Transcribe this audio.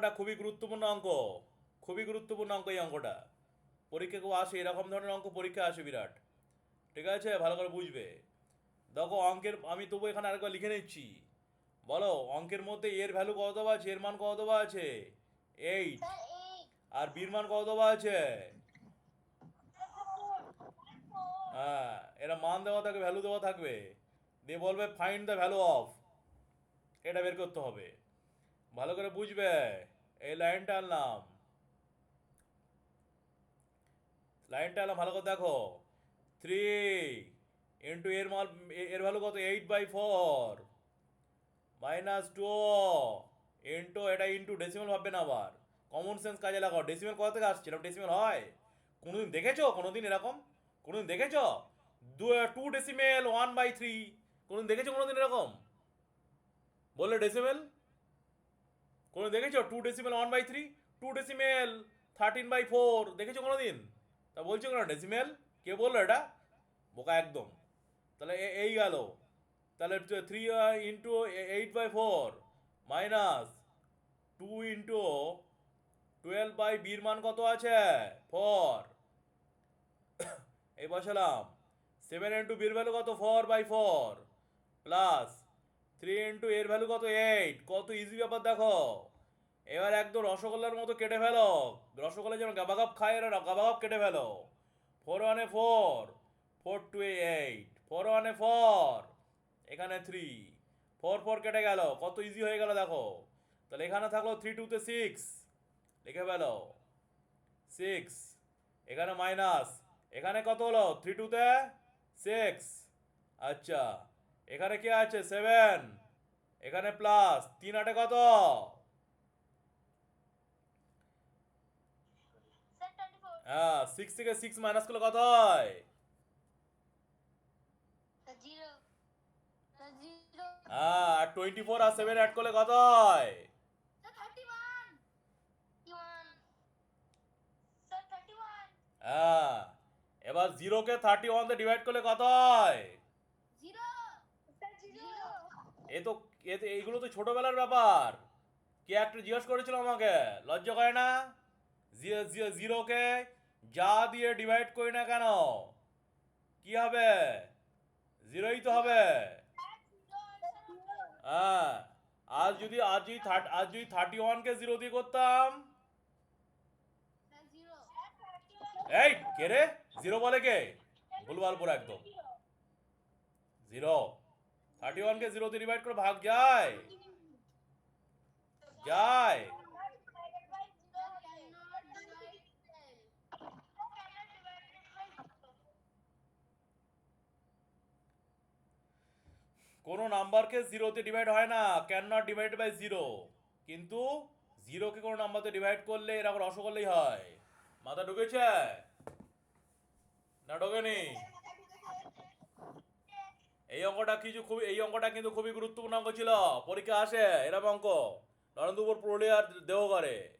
অঙ্কটা খুবই গুরুত্বপূর্ণ অঙ্ক। খুবই গুরুত্বপূর্ণ অঙ্ক এই অঙ্কটা। পরীক্ষা কেউ আসে, এরকম ধরনের অঙ্ক পরীক্ষা আসে বিরাট। ঠিক আছে? ভালো করে বুঝবে। দেখো, অঙ্কের, আমি তবু এখানে আরেকবার লিখে নিচ্ছি। বলো, অঙ্কের মধ্যে এর ভ্যালু কত দেওয়া আছে? এর মান কত দেওয়া আছে? এইট আর বির মান কত দেওয়া আছে? হ্যাঁ এরা মান দেওয়া থাকবে ভ্যালু দেওয়া থাকবে। দিয়ে বলবে ফাইন্ড দ্য ভ্যালু অফ এটা বের করতে হবে। ভালো করে বুঝবে। এই লাইনটা আনলাম। লাইনটা আনলাম, ভালো করে দেখো। থ্রি ইন্টু এর মাল এর ভ্যালু কত? Eight by four minus two into এটা ইন্টু ডেসিমেল ভাববে না আবার। কমন সেন্স কাজে লাগাও। ডেসিমেল কোথা থেকে আসছে? এরকম ডেসিমেল হয়। কোনোদিন দেখেছ? কোনোদিন এরকম? কোনোদিন দেখেছ? দু two decimal one by three কোনোদিন দেখেছ কোনোদিন এরকম? বললে ডেসিমেল কোনোদিন দেখেছ? Two decimal one by three two decimal thirteen by four দেখেছ কোনোদিন? তা বলছো কেন? ডেসিমেল কে বলল এটা? বোকা একদম। তাহলে এই গেল। তাহলে three into eight by four minus two into twelve by বির মান কত আছে? ফোর এই বসালাম। সেভেন ইন্টু বির ভ্যালু কত? Four by four plus three into এর ভ্যালু কত? এইট কত ইজি ব্যাপার দেখো। এবার একদম রসগোল্লার মতো কেটে ফেলো। রসগোল্লা যেমন গাবাগাপ খায় এরা গাবাগাপ কেটে ফেলো। ফোর ওয়ানে four four two eight four ওয়ানে ফোর এখানে থ্রি ফোর ফোর কেটে গেল। কত ইজি হয়ে গেল দেখো। তাহলে এখানে থাকল থ্রি টুতে সিক্স লিখে ফেলো। সিক্স এখানে মাইনাস এখানে কত হলো? থ্রি টুতে সিক্স আচ্ছা। এখানে কি আছে? সেভেন এখানে প্লাস তিন আটে কত? হ্যাঁ সিক্স থেকে সিক্স মাইনাস করলে কত হয়? হ্যাঁ আর টোয়েন্টি ফোর আর সেভেন অ্যাড করলে কত হয়? হ্যাঁ এবার জিরোকে থার্টি ওয়ান দিয়ে ডিভাইড করলে কত হয়? এ তো এ তো, এইগুলো তো ছোটবেলার ব্যাপার। কে একটা জিজ্ঞেস করেছিল আমাকে? লজ্জা করে না? জিরোকে যা দিয়ে ডিভাইড করি না কেন? কি হবে? জিরোই তো হবে। হ্যাঁ আজ যদি আজ যদি আজ যদি থার্টি ওয়ানকে জিরো দিয়ে করতাম। এই, কে রে? জিরো বলে কে? ভুলভাল পুরো একদম। জিরো। থার্টি ওয়ানকে জিরো দিয়ে ডিভাইড করে ভাগ যায়। যায়। কোনো নাম্বারকে জিরোতে ডিভাইড হয় না। Can not divide by zero কিন্তু জিরোকে কোনো নাম্বারতে ডিভাইড করলে এরকম রসগোল্লাই হয়। মাথা ঢুকেছে? না ঢোকেনি? এই অঙ্কটা কিছু খুবই এই অঙ্কটা কিন্তু খুবই গুরুত্বপূর্ণ অঙ্ক ছিল। পরীক্ষা আসে এরম অঙ্ক। নরেন্দ্রপুর পুরুলিয়ার দেহ করে